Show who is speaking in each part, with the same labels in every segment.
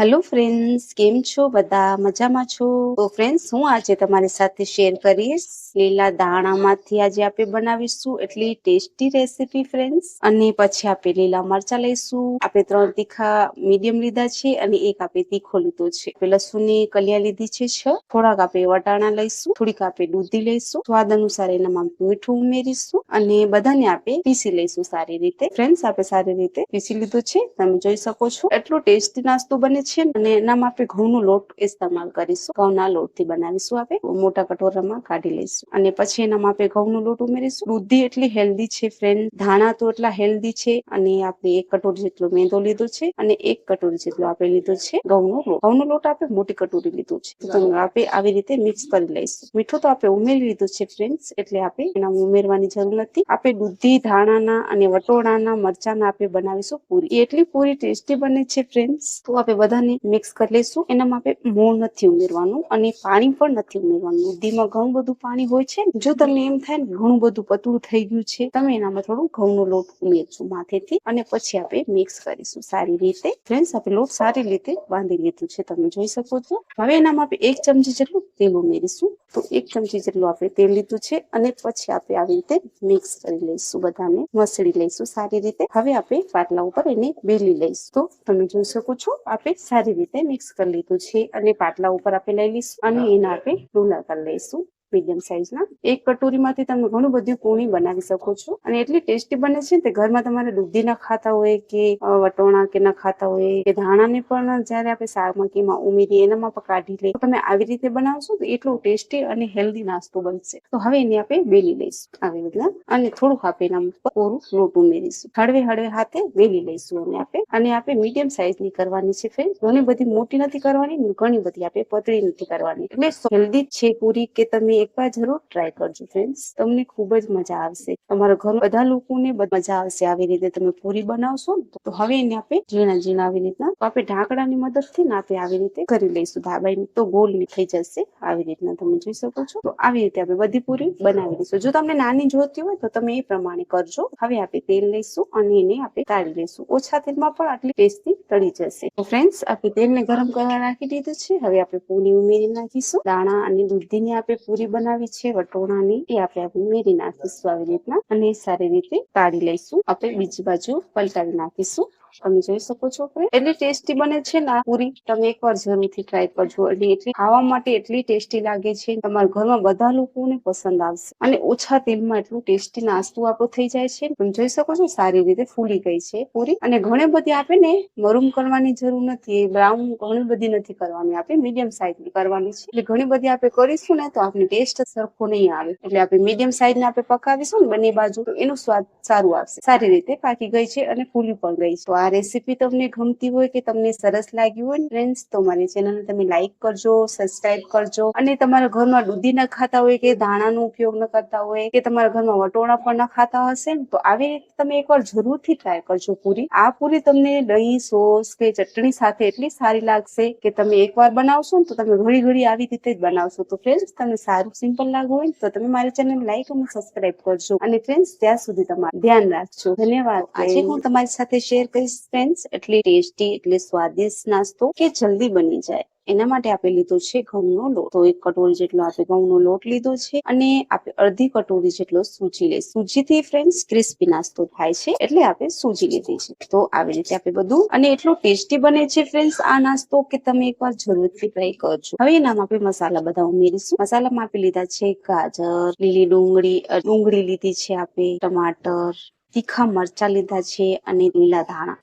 Speaker 1: Hello friends કેમ છો? બધા મજામાં છો? તો ફ્રેન્ડ્સ હું આજે તમારી સાથે શેર કરીશ લીલા દાણામાંથી આજે આપણે બનાવીશું એટલી ટેસ્ટી રેસીપી ફ્રેન્ડ્સ અને પછી આપણે લીલા મરચા લઈશું. આપણે ત્રણ તીખા મીડિયમ લીધા છે અને એક આપણે તીખો લીધો છે. આપણે લસણની કલિયા લીધી છે છ. થોડાક આપણે વટાણા લઈશું, થોડીક આપણે દૂધી લઈશું. સ્વાદ અનુસાર એનામાં મીઠું ઉમેરીશું અને બધાને આપણે પીસી લઈશું સારી રીતે. ફ્રેન્ડ્સ આપણે સારી રીતે પીસી લીધું છે. તમે જોઈ શકો છો. એટલો ટેસ્ટી નાસ્તો બને છે અને એનામાં આપણે ઘઉંનો લોટ ઇસ્તેમાલ કરીશું. ઘઉંના લોટથી બનાવીશું આપણે મોટા કટોરામાં કાઢી લઈશું. અને પછી એનામાં આપણે ઘઉંનો લોટ ઉમેરીશું. દૂધી એટલી હેલ્ધી છે ફ્રેન્ડ ધાણા તો એટલા હેલ્ધી છે અને આપણે એક કટોરી જેટલો મેંદો લીધો છે અને એક કટોરી જેટલો આપણે લીધો છે ઘઉંનો લોટ. ઘઉંનો લોટ આપણે મોટી કટોરી લીધો છે. તો આપણે આવી રીતે મિક્સ કરી લઈશું. મીઠું તો આપણે ઉમેરી લીધું છે ફ્રેન્ડ્સ એટલે આપણે એના ઉમેરવાની જરૂર નથી. આપણે દૂધી ધાણાના અને વટોળાના મરચાના આપણે બનાવીશું પૂરી. એટલી પૂરી ટેસ્ટી બને છે ફ્રેન્ડ્સ તો આપણે બધાને મિક્સ કરી લઈશું. એનામાં આપણે મૂળ નથી ઉમેરવાનું અને પાણી પણ નથી ઉમેરવાનું. દૂધીમાં ઘણું બધું પાણી હોય છે. જો તમને એમ થાય ને ઘણું બધું પતળું થઈ ગયું છે, તમે એનામાં થોડું ઘઉંનો લોટ ઉમેરશું માથેથી અને પછી આપણે મિક્સ કરીશું સારી રીતે. ફ્રેન્ડ્સ આપણે લોટ સારી રીતે બાંધી લીધું છે. તમે જોઈ શકો છો. હવે એનામાં આપણે એક ચમચી જેટલું તેલ ઉમેરીશું. તો એક ચમચી જેટલું આપણે તેલ લીધું છે અને પછી આપણે આવી રીતે મિક્સ કરી લઈશું બધાને. મસળી લઈશું સારી રીતે. હવે આપણે પાટલા ઉપર એને બેલી લઈશું. તો તમે જોઈ શકો છો, આપણે સારી રીતે મિક્સ કરી લીધું છે. અને પાટલા ઉપર આપણે લઈ લઈશું અને એના આપણે ડોલા કરી લઈશું. મીડિયમ સાઈઝના એક કટોરીમાંથી તમે ઘણું બધું પૂણી બનાવી શકો છો. અને એટલી ટેસ્ટી બને છે તે ઘરમાં તમારે દૂધી ના ખાતા હોય કે વટોણા કે ના ખાતા હોય, કે ધાણાને પણ જ્યારે આપણે શાકમાં ઉમેરીએ, એનામાં પણ કાઢી લઈએ તમે આવી રીતે બનાવશો તો એટલું ટેસ્ટી અને હેલ્ધી નાસ્તો બનશે. તો હવે એને આપણે બેલી લઈશું આવી રીતના. અને થોડુંક આપણે એના ઉપર કોરું લોટ ઉમેરીશું. હળવે હળવે હાથે બેલી લઈશું અને આપણે. અને આપણે મીડિયમ સાઈઝની કરવાની છે ફ્રેન્ડ ઘણી બધી મોટી નથી કરવાની, ઘણી બધી આપણે પતળી નથી કરવાની. એટલે હેલ્ધી છે પૂરી કે તમે એકવાર જરૂર ટ્રાય કરજો ફ્રેન્ડ્સ તમને ખૂબ જ મજા આવશે. તમારા ઘર બધા લોકોને મજા આવશે આવી રીતે તમે પૂરી બનાવશો તો હવે એને આપણે ઝીણા ઝીણા આવી રીતના આપણે ઢાંકડાની મદદથી આપણે આવી રીતે કરી લઈશું ધાબાઈ તો ગોલ થઈ જશે. આવી રીતના તમે જોઈ શકો છો. તો આવી રીતે આપણે બધી પૂરી બનાવી લઈશું. જો તમને નાની જોતી હોય તો તમે એ પ્રમાણે કરજો. હવે આપણે તેલ લઈશું અને એને આપણે તાળી લઈશું. ઓછા તેલમાં પણ આટલી ટેસ્ટી તળી જશે. ફ્રેન્ડ્સ આપણે તેલને ગરમ કરવા રાખી દીધું છે. હવે આપણે પૂરી ઉમેરી નાખીશું. દાણા અને દૂધીની આપણે પૂરી બનાવી છે. વટોણાની એ આપણે આપણે ઉમેરી નાખીશું આવી રીતના અને સારી રીતે તાળી લઈશું. આપણે બીજી બાજુ પલટાવી નાખીશું. તમે જોઈ શકો છો. એટલી ટેસ્ટી બને છે ને પૂરી. તમે એકવાર જરૂરથી ટ્રાય કરજો. એટલે એટલી ખાવા માટે એટલી ટેસ્ટી લાગે છે. તમારા ઘરમાં બધા લોકોને પસંદ આવશે. અને ઓછા તેલમાં એટલું ટેસ્ટી નાસ્તું આપણું થઈ જાય છે. તમે જોઈ શકો છો સારી રીતે ફૂલી ગઈ છે પૂરી. અને ઘણી બધી આપણે ને મરૂમ કરવાની જરૂર નથી. બ્રાઉન ઘણી બધી નથી કરવાની આપણે મીડિયમ સાઈઝની કરવાની છે. એટલે ઘણી બધી આપણે કરીશું ને તો આપણી ટેસ્ટ સરખો નહીં આવે. એટલે આપણે મીડિયમ સાઈઝ ને આપણે પકાવીશું ને બંને બાજુ એનું સ્વાદ સારું આવશે. સારી રીતે પાકી ગઈ છે અને ફૂલી પણ ગઈ છે. આ રેસીપી તમને ગમતી હોય કે તમને સરસ લાગી હોય ને ફ્રેન્ડ્સ તો મારી ચેનલને તમે લાઈક કરજો સબસ્ક્રાઇબ કરજો. અને તમારા ઘરમાં દૂધી ન ખાતા હોય કે દાણાનો ઉપયોગ ન કરતા હોય કે તમારા ઘરમાં વટોણા પણ ન ખાતા હશે ને તો આવી રીતે તમે એકવાર જરૂરથી ટ્રાય કરજો પૂરી. આ પૂરી તમને દહીં સોસ કે ચટણી સાથે એટલી સારી લાગશે કે તમે એકવાર બનાવશો ને તો તમે ઘડી ઘડી આવી રીતે જ બનાવશો. તો ફ્રેન્ડ્સ તમને સારું સિમ્પલ લાગુ હોય તો તમે મારી ચેનલ લાઈક અને સબસ્ક્રાઇબ કરજો. અને ફ્રેન્ડ્સ ત્યાં સુધી તમારું ધ્યાન રાખજો. ધન્યવાદ. આજે હું તમારી સાથે શેર કરીશ. ફ્રેન્ડ્સ એટલી ટેસ્ટી એટલે સ્વાદિષ્ટ નાસ્તો કે જલ્દી બની જાય. એના માટે આપણે લીધો છે ઘઉંનો લોટ. તો એક કટોરી જેટલો આપણે ઘઉંનો લોટ લીધો છે અને આપણે અડધી કટોરી જેટલો સૂજી લઈ સૂજીથી ફ્રેન્ડ્સ ક્રિસ્પી નાસ્તો થાય છે એટલે આપણે સૂજી લીધી છે. તો આવી રીતે આપણે બધું અને એટલો ટેસ્ટી બને છે ફ્રેન્ડ્સ આ નાસ્તો કે તમે એકવાર જરૂરથી ટ્રાય કરજો. હવે એનામાં આપણે મસાલા બધા ઉમેરીશું. મસાલામાં આપણે લીધા છે ગાજર, લીલી ડુંગળી ડુંગળી લીધી છે આપણે ટમાટર, તીખા મરચા લીધા છે અને લીલા ધાણા.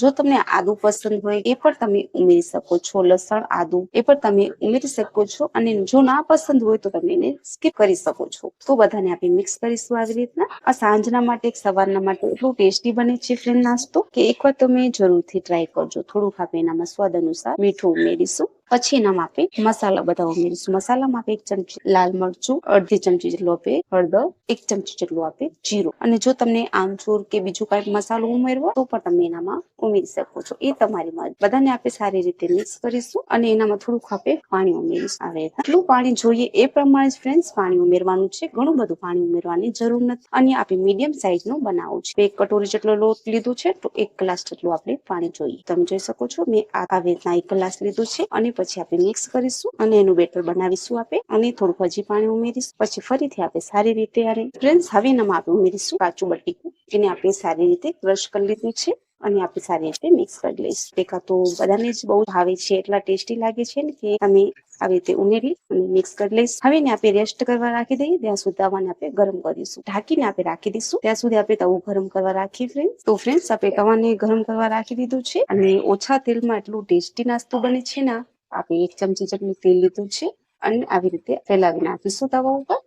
Speaker 1: જો તમને આદુ પસંદ હોય, એ પણ તમે ઉમેરી શકો છો. લસણ, આદુ, એ પણ તમે ઉમેરી શકો છો. અને જો ના પસંદ હોય તો તમે એને સ્કીપ કરી શકો છો. તો બધાને આપણે મિક્સ કરીશું આવી રીતના. આ સાંજના માટે એક સવારના માટે એટલું ટેસ્ટી બને છે ફ્રેન્ડ નાસ્તો કે એકવાર તમે જરૂરથી ટ્રાય કરજો. થોડુંક આપણે એનામાં સ્વાદ અનુસાર મીઠું ઉમેરીશું. પછી એનામાં આપણે મસાલા બધા ઉમેરીશું મસાલામાં આપણે એક ચમચી લાલ મરચું, અડધી ચમચી જેટલું આપણે હળદર, એક ચમચી જેટલું આપણે જીરું. અને જો તમને આમચૂર કે બીજું કઈ મસાલો ઉમેરવો તો પણ તમે એનામાં ઉમેરી શકો છો. એ તમારી મરજી. બધાને આપણે સારી રીતે મિક્સ કરીશું અને એનામાં થોડુંક આપણે પાણી ઉમેરીશું. આવે એટલું પાણી જોઈએ એ પ્રમાણે ફ્રેન્ડ્સ પાણી ઉમેરવાનું છે. ઘણું બધું પાણી ઉમેરવાની જરૂર નથી. અને આપણે મીડિયમ સાઈઝનું બનાવવું છે. એક કટોરી જેટલો લોટ લીધું છે તો એક ગ્લાસ જેટલું આપણે પાણી જોઈએ. તમે જોઈ શકો છો, મેં આ રીતના એક ગ્લાસ લીધું છે અને પછી આપણે મિક્સ કરીશું અને એનું બેટર બનાવીશું આપણે. અને થોડુંક હજી પાણી ઉમેરીશું. પછી ફરીથી આપણે સારી રીતે આને ફ્રેન્ડ્સ હવે આપણે ઉમેરીશું કાચું બટીકું. એને આપણે સારી રીતે ક્રશ કરી લીધું છે. અને આપણે સારી રીતે મિક્સ કરી લઈશું. ટેકા તો બધાને જ બહુ ભાવે છે, એટલા ટેસ્ટી લાગે છે ને કે તમે આવી રીતે ઉમેરી અને મિક્સ કરી લઈશ. હવે ને આપણે રેસ્ટ કરવા રાખી દઈએ. ત્યાં સુધી તવાને આપણે ગરમ કરીશું. ઢાંકીને આપણે રાખી દઈશું. ત્યાં સુધી આપણે તવું ગરમ કરવા રાખી ફ્રેન્ડ તો ફ્રેન્ડ્સ આપણે તવાને ગરમ કરવા રાખી દીધું છે. અને ઓછા તેલમાં એટલું ટેસ્ટી નાસ્તો બને છે ને આપણે એક ચમચી જેટલું તેલ લીધું છે અને આવી રીતે ફેલાવી નાખીશું તવા ઉપર.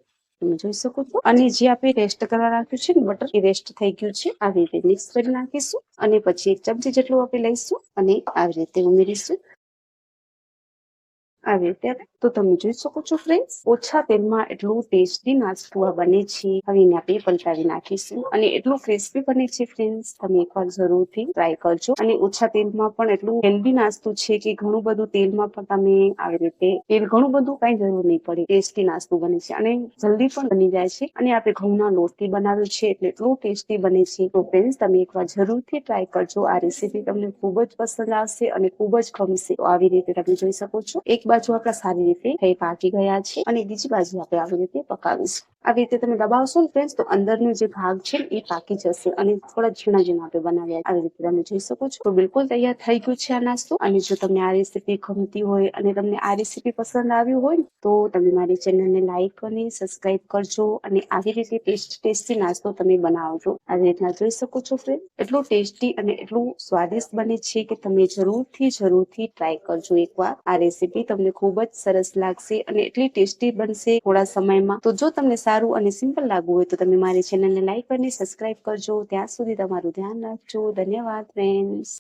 Speaker 1: તમે જોઈ શકો છો. અને જે આપણે રેસ્ટ કરવા રાખ્યું છે ને બટર એ રેસ્ટ થઈ ગયું છે. આવી રીતે મિક્સ કરી નાખીશું અને પછી એક ચમચી જેટલું આપણે લઈશું અને આવી રીતે ઉમેરીશું. આવી રીતે તો તમે જોઈ શકો છો ફ્રેન્ડ્સ ઓછા તેલમાં એટલું ટેસ્ટી નાસ્તું આ બને છે. હવે એને આપણે પલટાવી નાખીશું. અને એટલું ક્રિસ્પી બને છે ફ્રેન્ડ્સ તમે એકવાર જરૂરથી ટ્રાય કરજો. અને ઓછા તેલમાં પણ એટલું હેલ્ધી નાસ્તું છે કે ઘણું બધું તેલમાં પણ તમે આવી રીતે, તેલ ઘણું બધું કઈ જરૂર નહીં પડે ટેસ્ટી નાસ્તું બને છે. અને જલ્દી પણ બની જાય છે. અને આપણે ઘઉંના લોટથી બનાવ્યું છે એટલે એટલું ટેસ્ટી બને છે. તો ફ્રેન્ડ્સ તમે એકવાર જરૂરથી ટ્રાય કરજો. આ રેસીપી તમને ખૂબ જ પસંદ આવશે અને ખૂબ જ ગમશે. આવી રીતે તમે જોઈ શકો છો. એક બાજુ આપણા સારી રીતે થઈ પાકી ગયા છે અને બીજી બાજુ આપણે આવી રીતે પકાવીશું. આવી રીતે તમે દબાવશો ને ફ્રેન્ડ તો અંદરનો જે ભાગ છે એ પાકી જશે અને થોડા ઝીણા ઝીણા આપણે બનાવ્યા. આવી રીતે તમે જોઈ શકો છો. બિલકુલ તૈયાર થઈ ગયું છે આ નાસ્તો. અને જો તમને આ રેસીપી ગમતી હોય અને તમને આ રેસીપી પસંદ આવી હોય તો તમે મારી ચેનલને લાઈક અને સબસ્ક્રાઇબ કરજો અને આવી રીતે ટેસ્ટ, ટેસ્ટી નાસ્તો તમે બનાવજો. આવી રીતના જોઈ શકો છો ફ્રેન્ડ એટલું ટેસ્ટી અને એટલું સ્વાદિષ્ટ બને છે કે તમે જરૂરથી જરૂરથી ટ્રાય કરજો એકવાર. આ રેસીપી તમને ખૂબ જ સરસ લાગશે અને એટલી ટેસ્ટી બનશે થોડા સમયમાં. તો જો તમને સારું અને સિમ્પલ લાગવું હોય તો તમે મારી ચેનલને લાઈક અને સબસ્ક્રાઈબ કરજો. ત્યાં સુધી તમારું ધ્યાન રાખજો. ધન્યવાદ ફ્રેન્ડ્સ